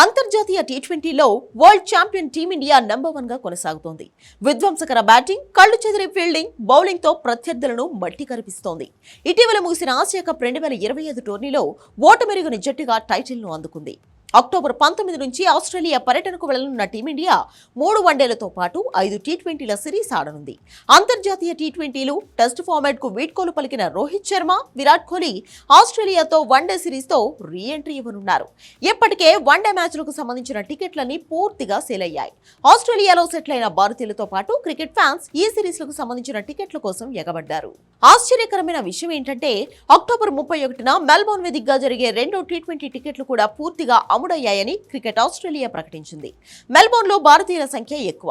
అంతర్జాతీయ టీ ట్వంటీలో world champion team India number వన్గా కొనసాగుతోంది. విధ్వంసకర బ్యాటింగ్ కళ్ళు చెదిరే ఫీల్డింగ్ బౌలింగ్తో ప్రత్యర్థులను మట్టి కరిపిస్తోంది. ఇటీవల ముగిసిన ఆసియా కప్ రెండు వేల ఇరవై ఐదు టోర్నీలో ఓటమెరుగని జట్టుగా టైటిల్ను అందుకుంది. అక్టోబర్ పంతొమ్మిది నుంచి ఆస్ట్రేలియా పర్యటనకు వెళ్ళనున్న టీమిండియా మూడు వన్డేలతో పాటు ఐదు టీ ట్వంటీల సిరీస్ ఆడనుంది. అంతర్జాతీయ టీ ట్వంటీలు టెస్ట్ ఫార్మాట్కు వీడ్కోలు పలికిన రోహిత్ శర్మ విరాట్ కోహ్లీ ఆస్ట్రేలియాతో వన్డే సిరీస్తో రీ ఎంట్రీ ఇవ్వనున్నారు. ఇప్పటికే వన్డే మ్యాచ్లకు సంబంధించిన టికెట్లన్నీ పూర్తిగా సేల్ అయ్యాయి ఆస్ట్రేలియాలో సెటిల్ అయిన భారతీయులతో పాటు క్రికెట్ ఫ్యాన్స్ ఈ సిరీస్లకు సంబంధించిన టికెట్ల కోసం ఎగబడ్డారు. ఆశ్చర్యకరమైన విషయం ఏంటంటే అక్టోబర్ ముప్పై ఒకటిన మెల్బోర్న్ వేదికగా జరిగే రెండో టీ ట్వంటీ టికెట్లు కూడా పూర్తిగా అమ్ముడయ్యాయని క్రికెట్ ఆస్ట్రేలియా ప్రకటించింది. మెల్బోర్న్లో భారతీయుల సంఖ్య ఎక్కువ.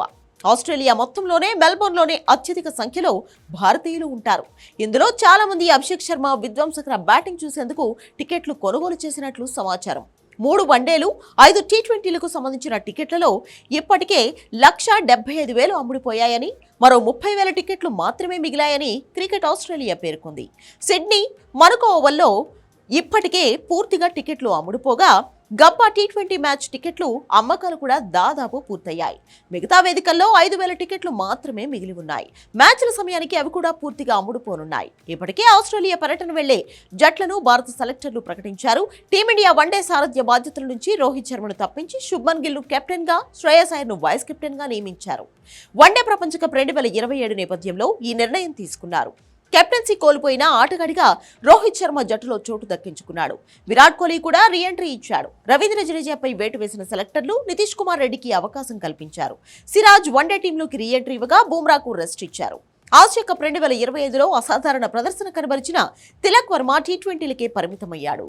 ఆస్ట్రేలియా మొత్తంలోనే మెల్బోర్న్లోనే అత్యధిక సంఖ్యలో భారతీయులు ఉంటారు. ఇందులో చాలా మంది అభిషేక్ శర్మ విధ్వంసకర బ్యాటింగ్ చూసేందుకు టికెట్లు కొనుగోలు చేసినట్లు సమాచారం. మూడు వన్డేలు ఐదు టీ ట్వంటీలకు సంబంధించిన టికెట్లలో ఇప్పటికే లక్ష డెబ్బై ఐదు వేలు అమ్ముడిపోయాయని మరో ముప్పై వేల టికెట్లు మాత్రమే మిగిలాయని క్రికెట్ ఆస్ట్రేలియా పేర్కొంది. సిడ్నీ మరొక ఓవర్లో ఇప్పటికే పూర్తిగా టికెట్లు అమ్ముడుపోగా గబ్బా టీ ట్వంటీ మ్యాచ్ టికెట్లు అమ్మకాలు కూడా దాదాపు పూర్తయ్యాయి. మిగతా వేదికల్లో ఐదు వేల టికెట్లు మాత్రమే మిగిలి ఉన్నాయి. మ్యాచ్ల సమయానికి అవి కూడా పూర్తిగా అమ్ముడుపోనున్నాయి. ఇప్పటికే ఆస్ట్రేలియా పర్యటన వెళ్ళే జట్లను భారత సెలెక్టర్లు ప్రకటించారు. టీమిండియా వన్డే సారథ్య బాధ్యతల నుంచి రోహిత్ శర్మను తప్పించి శుభ్మన్ గిల్ను కెప్టెన్గా శ్రేయస్ అయ్యర్ను వైస్ కెప్టెన్గా నియమించారు వన్డే ప్రపంచ కప్ రెండు వేల ఇరవై ఏడు నేపథ్యంలో ఈ నిర్ణయం తీసుకున్నారు. కెప్టెన్సీ కోల్పోయిన ఆటగాడిగా రోహిత్ శర్మ జట్టులో చోటు దక్కించుకున్నాడు. విరాట్ కోహ్లీ కూడా రీ ఎంట్రీ ఇచ్చాడు. రవీంద్ర జడేజాపై వేటు వేసిన సెలెక్టర్లు నితీష్ కుమార్ రెడ్డికి అవకాశం కల్పించారు. సిరాజ్ వన్డే టీంలోకి రీఎంట్రీ ఇవ్వగా బూమ్రాకు రెస్ట్ ఇచ్చారు. ఆసియా కప్ రెండు వేల ఇరవై ఐదులో అసాధారణ ప్రదర్శన కనబరిచిన తిలక్ వర్మ టీ ట్వంటీలకే పరిమితమయ్యాడు.